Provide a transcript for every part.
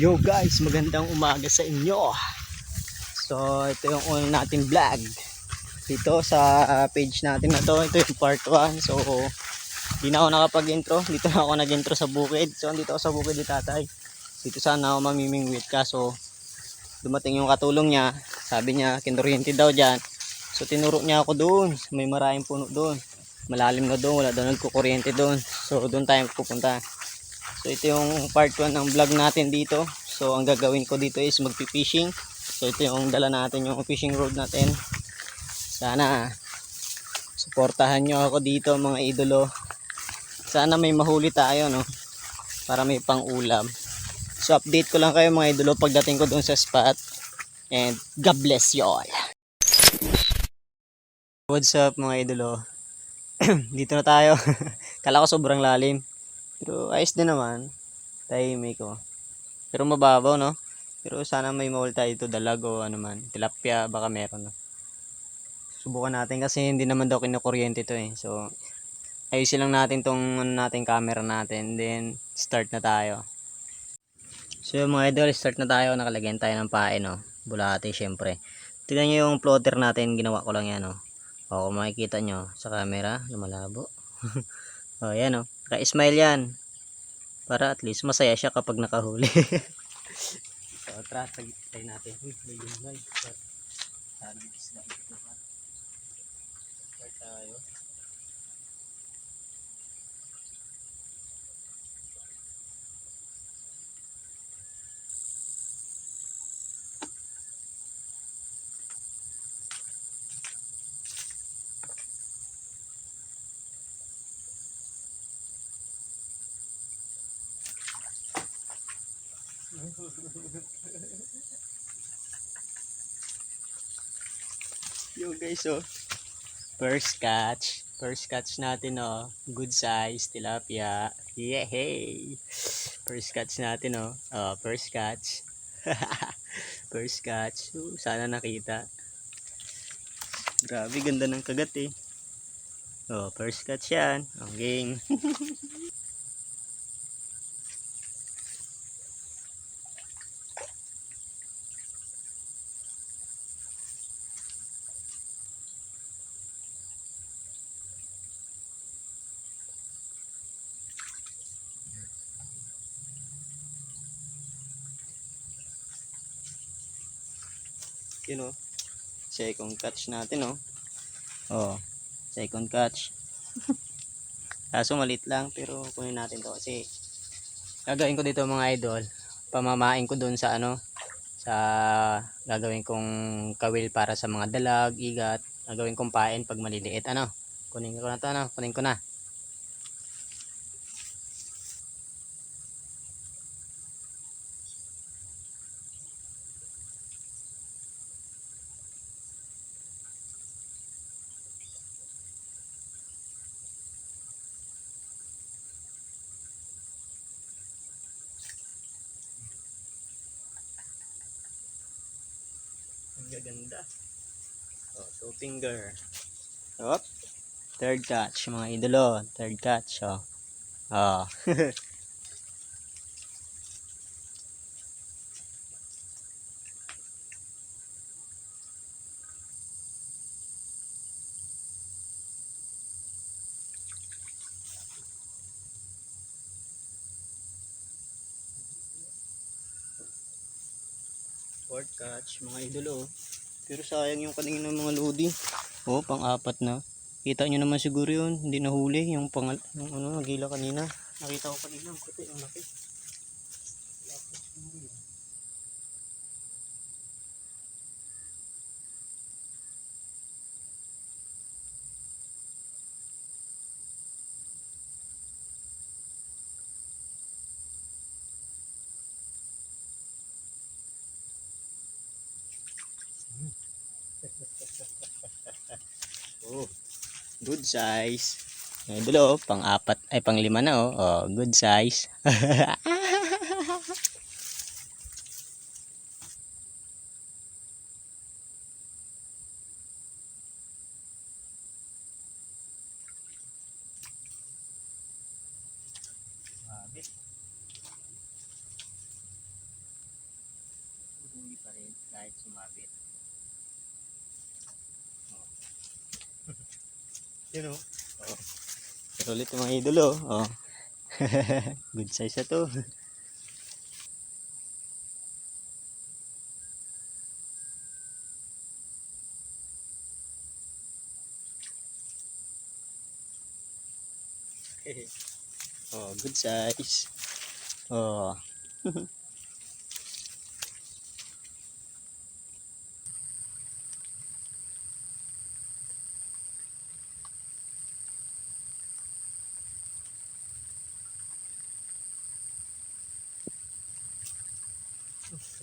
Yo guys, magandang umaga sa inyo. So, ito yung una natin vlog. Dito sa page natin na to, ito yung part 1. So, di na ako nakapag-intro. Dito na ako nag-intro sa bukid. So, andito ako sa bukid ni tatay. Dito sana ako mamimingwit ka. So, dumating yung katulong niya. Sabi niya, kinuryente daw dyan. So, tinuro niya ako doon. May maraming puno doon. Malalim na doon. Wala daw nagkukuryente doon. So, doon tayo pupunta. So ito yung part 1 ng vlog natin dito. So ang gagawin ko dito is magpi-fishing. So ito yung dala natin yung fishing rod natin. Sana suportahan nyo ako dito mga idolo. Sana may mahuli tayo no. Para may pang ulam. So update ko lang kayo mga idolo pagdating ko doon sa spot. And God bless you all. What's up mga idolo? dito na tayo. Kala ko sobrang lalim. Pero ayos din naman. Tahimik ko. Pero mababaw, no? Pero sana may mawal tayo dito dalag o ano man. Tilapia, baka meron. No? Subukan natin kasi hindi naman daw kinukuryente to eh. So, ayusin lang natin tong ano natin camera natin. Then, start na tayo. So, mga idol, start na tayo. Nakalagyan tayo ng pae, no? Bulate, syempre. Tignan nyo yung plotter natin. Ginawa ko lang yan, no? O, kung makikita nyo sa camera, lumalabo. o, yan, no? Naka-smile yan. Para at least masaya siya kapag nakahuli. so, tara, tagitay natin. Uy, may yun Sana may isla dito pa. Start tayo. Yo guys, oh. First catch. First catch natin, oh. Good size, tilapia. Yeah. First catch natin, oh. Oh, first catch. first catch. Oh, sana nakita. Grabe, ganda ng kagat, eh. Oh, first catch yan. Ang game. Yun, oh. Second catch natin, oh. Oh, second catch. Kaso malit lang, pero kunin natin to kasi gagawin ko dito mga idol. Pamamain ko doon sa ano, sa gagawin kong kawil para sa mga dalag, igat, gagawin kong pain pag maliliit. Ano? Kunin ko na to, ano? Kunin ko na. Gaganda. Oh, two finger. Hop. Third catch, mga idolo. Third catch, oh. Oh. Fourth catch, mga idolo. oh. Pero sayang yung kanina ng mga loading. Oh, pang-apat na. Kita nyo naman siguro yun. Hindi nahuli. Yung pang yung ano, nagila kanina. Nakita ko kanina. Ang puti, ang laki. Oh, good size. Yung dulo, oh, pang apat, ay pang lima na oh. Oh, good size. Natin kahit sumabit. Yun o. Oh. Pero ulit mga idolo. Oh. Good size na to. oh, good size. Oh.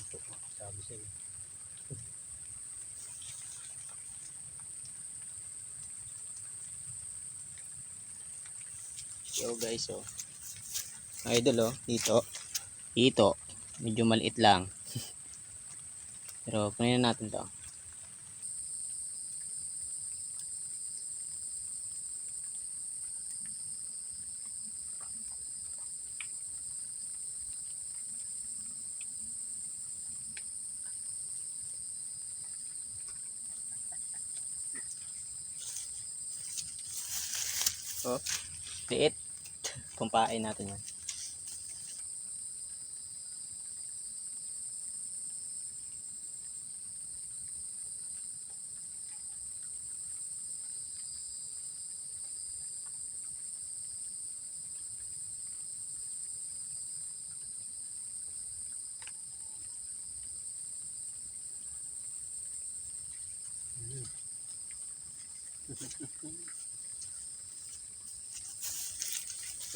Ito ko, sabi sa'yo. Yo guys, oh. Idol, oh. Dito. Dito. Medyo maliit lang. Pero kunin na natin to. Oh, liit. Pumpain natin yan.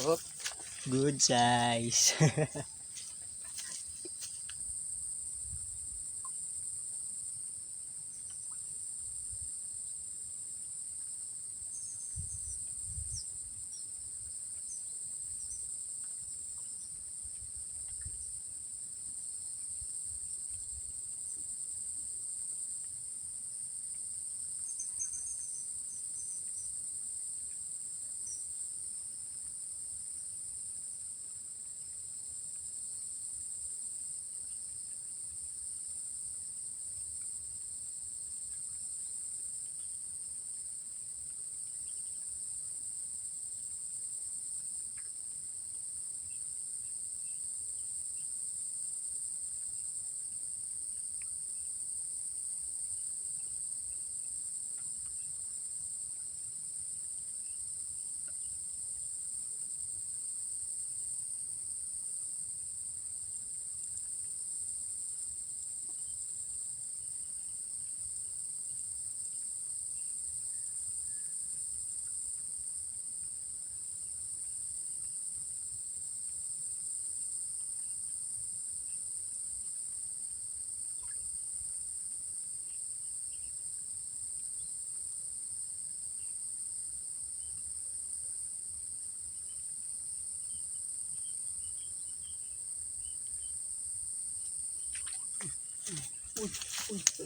Oh, good size.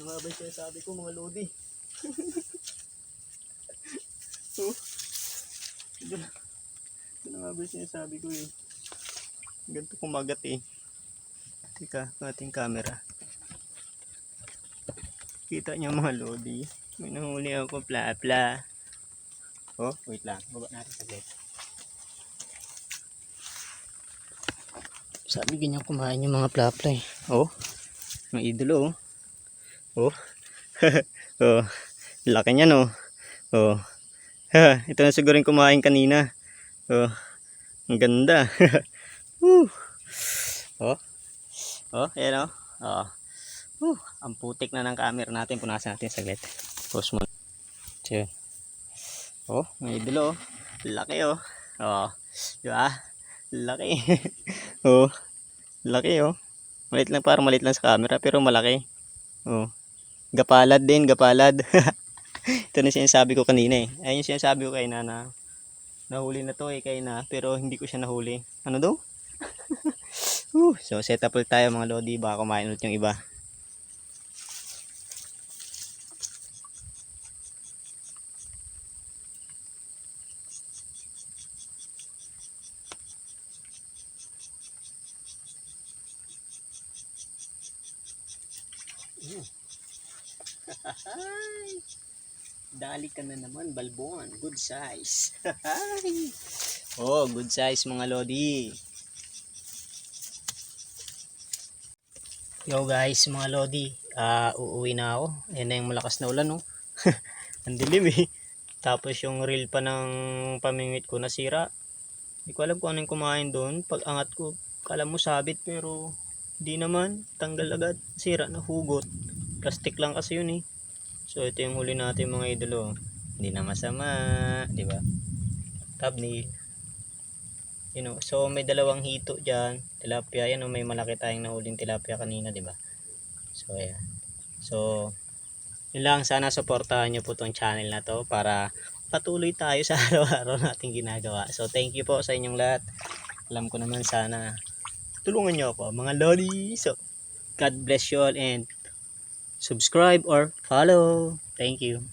nga ba sinasabi ko mga lodi? oh, ito, ito na ba yung sinasabi ko eh. Ganito kumagat eh. Teka, ating camera. Kita niyo mga lodi. May nahuli ako pla-pla. Oh, wait lang. Baba natin saglit. Sabi ganyan kumain yung mga pla-pla eh. Oh, mga idolo oh. Oh. oh. Laki niya no. Oh. Ito na siguro yung kumain kanina. Oh. Ang ganda. Woo. Oh. Oh, ayan oh. Oh. Woo. Ang putik na ng camera natin. Punasan natin saglit. Pause. So, yun. Oh, mga idolo oh. Laki oh. Oh. Di ba? Laki. oh. Laki oh. Malit lang, parang malit lang sa camera, pero malaki. Oh. Gapalad din, gapalad. Ito na sinasabi ko kanina eh. Ayun yung sinasabi ko kay na na nahuli na to eh kay na, pero hindi ko siya nahuli. Ano daw? Whew. so set up ulit tayo mga lodi, baka kumain ulit yung iba. Dali ka na naman, balbon. Good size. oh, good size mga lodi. Yo guys, mga lodi. Ah, uuwi na ako. Ayan na yung malakas na ulan, oh. Ang dilim eh. Tapos yung reel pa ng pamingwit ko nasira. Hindi ko alam kung ano yung kumain doon. Pag angat ko, kala mo sabit pero hindi naman. Tanggal agad. Sira na hugot. Plastic lang kasi yun eh. So ito yung huli natin mga idolo. Hindi na masama, di ba? Thumbnail. You know, so may dalawang hito diyan, tilapia. Yan oh, may malaki tayong nahuling tilapia kanina, di ba? So ayan. So yun sana suportahan niyo po tong channel na to para patuloy tayo sa araw-araw nating ginagawa. So thank you po sa inyong lahat. Alam ko naman sana tulungan niyo ako mga lodi. So God bless you all and subscribe or follow. Thank you.